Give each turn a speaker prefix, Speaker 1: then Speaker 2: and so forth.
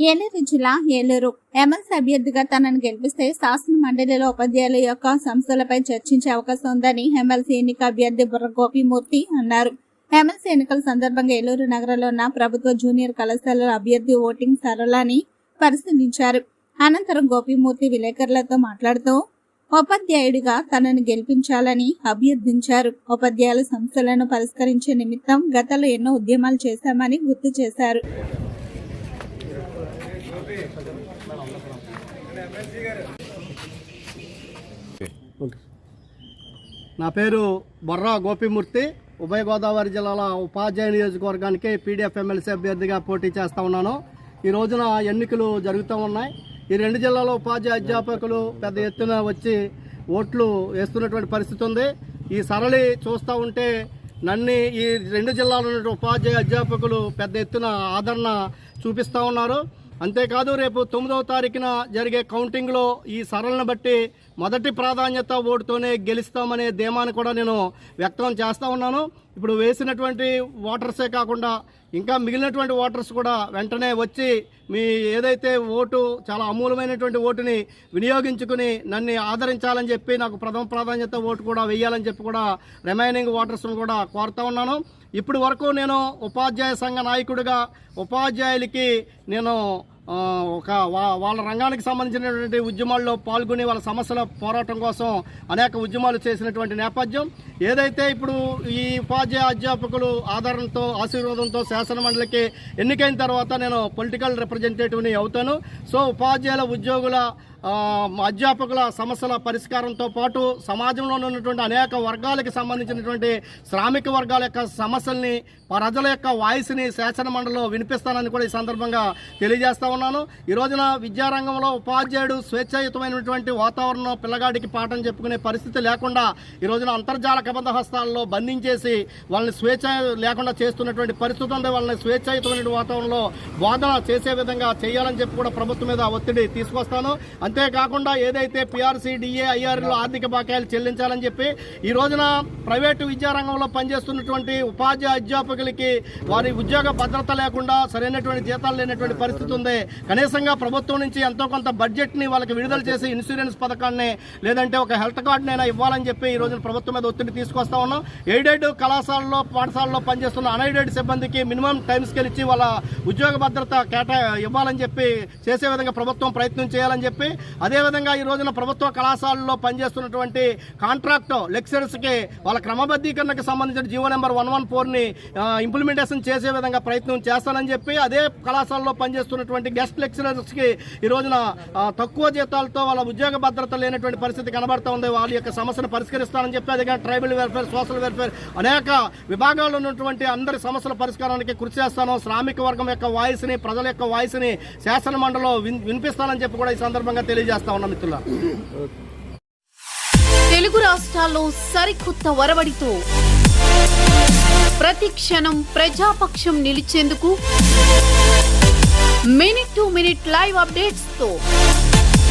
Speaker 1: ఏలూరు జిల్లా ఏలూరు ఎమ్మెల్సీ అభ్యర్థిగా తనను గెలిపిస్తే శాసన మండలిలో ఉపాధ్యాయుల యొక్క సంస్థలపై చర్చించే అవకాశం ఉందని ఎమ్మెల్సీ ఎన్నిక అభ్యర్థి బుర్ర గోపిమూర్తి అన్నారు. ఎమ్మెల్సీ ఎన్నికల సందర్భంగా ఏలూరు నగరంలో ఉన్న ప్రభుత్వ జూనియర్ కళాశాలల అభ్యర్థి ఓటింగ్ సరళని పరిశీలించారు. అనంతరం గోపిమూర్తి విలేకరులతో మాట్లాడుతూ ఉపాధ్యాయుడిగా తనను గెలిపించాలని అభ్యర్థించారు. ఉపాధ్యాయుల సమస్యలను పరిష్కరించే నిమిత్తం గతంలో ఎన్నో ఉద్యమాలు చేశామని గుర్తు చేశారు.
Speaker 2: నా పేరు బొర్రా గోపిమూర్తి ఉభయ గోదావరి జిల్లాల ఉపాధ్యాయ నియోజకవర్గానికి పీడీఎఫ్ ఎమ్మెల్సీ అభ్యర్థిగా పోటీ చేస్తూ ఉన్నాను. ఈ రోజున ఎన్నికలు జరుగుతూ ఉన్నాయి. ఈ రెండు జిల్లాలో ఉపాధ్యాయ అధ్యాపకులు పెద్ద ఎత్తున వచ్చి ఓట్లు వేస్తున్నటువంటి పరిస్థితి ఉంది. ఈ సరళి చూస్తూ ఉంటే నన్ను ఈ రెండు జిల్లాలో ఉన్న ఉపాధ్యాయ అధ్యాపకులు పెద్ద ఎత్తున ఆదరణ చూపిస్తూ ఉన్నారు. అంతేకాదు రేపు తొమ్మిదవ తారీఖున జరిగే కౌంటింగ్లో ఈ సరళను బట్టి మొదటి ప్రాధాన్యత ఓటుతోనే గెలుస్తామనే ధీమాన్ని కూడా నేను వ్యక్తం చేస్తూ ఉన్నాను. ఇప్పుడు వేసినటువంటి ఓటర్సే కాకుండా ఇంకా మిగిలినటువంటి ఓటర్స్ కూడా వెంటనే వచ్చి మీ ఏదైతే ఓటు చాలా అమూలమైనటువంటి ఓటుని వినియోగించుకుని నన్ను ఆదరించాలని చెప్పి నాకు ప్రథమ ప్రాధాన్యత ఓటు కూడా వేయాలని చెప్పి కూడా రిమైనింగ్ ఓటర్స్ను కూడా కోరుతా ఉన్నాను. ఇప్పటి వరకు నేను ఉపాధ్యాయ సంఘ నాయకుడిగా ఉపాధ్యాయులకి నేను ఒక వా- వాళ్ళ రంగానికి సంబంధించినటువంటి ఉద్యమాల్లో పాల్గొని వాళ్ళ సమస్యల పోరాటం కోసం అనేక ఉద్యమాలు చేసినటువంటి నేపథ్యం. ఏదైతే ఇప్పుడు ఈ ఉపాధ్యాయ అధ్యాపకులు ఆదరణతో ఆశీర్వాదంతో శాసన మండలికి ఎన్నికైన తర్వాత నేను పొలిటికల్ రిప్రజెంటేటివ్ని అవుతాను. సో ఉపాధ్యాయుల ఉద్యోగుల అధ్యాపకుల సమస్యల పరిష్కారంతో పాటు సమాజంలో ఉన్నటువంటి అనేక వర్గాలకు సంబంధించినటువంటి శ్రామిక వర్గాల యొక్క సమస్యల్ని ప్రజల యొక్క వాయిస్ని శాసనమండలిలో వినిపిస్తానని కూడా ఈ సందర్భంగా తెలియజేస్తా ఉన్నాను. ఈ రోజున విద్యారంగంలో ఉపాధ్యాయుడు స్వేచ్ఛాయుతమైనటువంటి వాతావరణం పిల్లగాడికి పాఠం చెప్పుకునే పరిస్థితి లేకుండా ఈ రోజున అంతర్జాల కబంధ హస్తాల్లో బంధించేసి వాళ్ళని స్వేచ్ఛ లేకుండా చేస్తున్నటువంటి పరిస్థితుల్లో వాళ్ళని స్వేచ్ఛాయుతమైన వాతావరణంలో బోధన చేసే విధంగా చేయాలని చెప్పి కూడా ప్రభుత్వం మీద ఒత్తిడి తీసుకొస్తాను. అంతేకాకుండా ఏదైతే పిఆర్సీ డిఏ ఐఆర్లో ఆర్థిక బకాయిలు చెల్లించాలని చెప్పి ఈ రోజున ప్రైవేటు విద్యారంగంలో పనిచేస్తున్నటువంటి ఉపాధ్యాయ అధ్యాపకులకి వారి ఉద్యోగ భద్రత లేకుండా సరైనటువంటి జీతాలు లేనటువంటి పరిస్థితి ఉంది. కనీసంగా ప్రభుత్వం నుంచి ఎంతో కొంత బడ్జెట్ని వాళ్ళకి విడుదల చేసి ఇన్సూరెన్స్ పథకాన్ని లేదంటే ఒక హెల్త్ కార్డునైనా ఇవ్వాలని చెప్పి ఈ రోజున ప్రభుత్వం మీద ఒత్తిడి తీసుకొస్తా ఉన్నాం. ఎయిడెడ్ కళాశాలలో పాఠశాలలో పనిచేస్తున్న అన్ఎయిడెడ్ సిబ్బందికి మినిమం టైం స్కేల్ ఇచ్చి వాళ్ళ ఉద్యోగ భద్రత కేటా ఇవ్వాలని చెప్పి చేసే విధంగా ప్రభుత్వం ప్రయత్నం చేయాలని చెప్పి అదేవిధంగా ఈ రోజున ప్రభుత్వ కళాశాలలో పనిచేస్తున్నటువంటి కాంట్రాక్ట్ లెక్చరర్స్కి వాళ్ళ క్రమబద్ధీకరణకు సంబంధించిన జీవో నెంబర్ వన్ వన్ ఫోర్ని ఇంప్లిమెంటేషన్ చేసే విధంగా ప్రయత్నం చేస్తానని చెప్పి అదే కళాశాలలో పనిచేస్తున్నటువంటి గెస్ట్ లెక్చరర్స్కి ఈ రోజున తక్కువ జీతాలతో వాళ్ళ ఉద్యోగ భద్రత లేనటువంటి పరిస్థితి కనబడతా ఉంది. వాళ్ళ యొక్క సమస్యను పరిష్కరిస్తానని చెప్పి అదే ట్రైబల్ వెల్ఫేర్ సోషల్ వెల్ఫేర్ అనేక విభాగాల్లో ఉన్నటువంటి అందరి సమస్యల పరిష్కారానికి కృషి చేస్తాను. శ్రామిక వర్గం యొక్క వాయిస్ని ప్రజల యొక్క వాయిస్ని శాసనమండలిలో శాసన వినిపిస్తానని చెప్పి కూడా ఈ సందర్భంగా తెలియజేస్తా ఉన్నా మిత్రుల
Speaker 3: తెలుగు రాష్ట్రాల్లో సరికొత్త వరవడితో ప్రతి క్షణం ప్రజాపక్షం నిలిచేందుకు మినిట్ టు మినిట్ లైవ్ అప్డేట్స్తో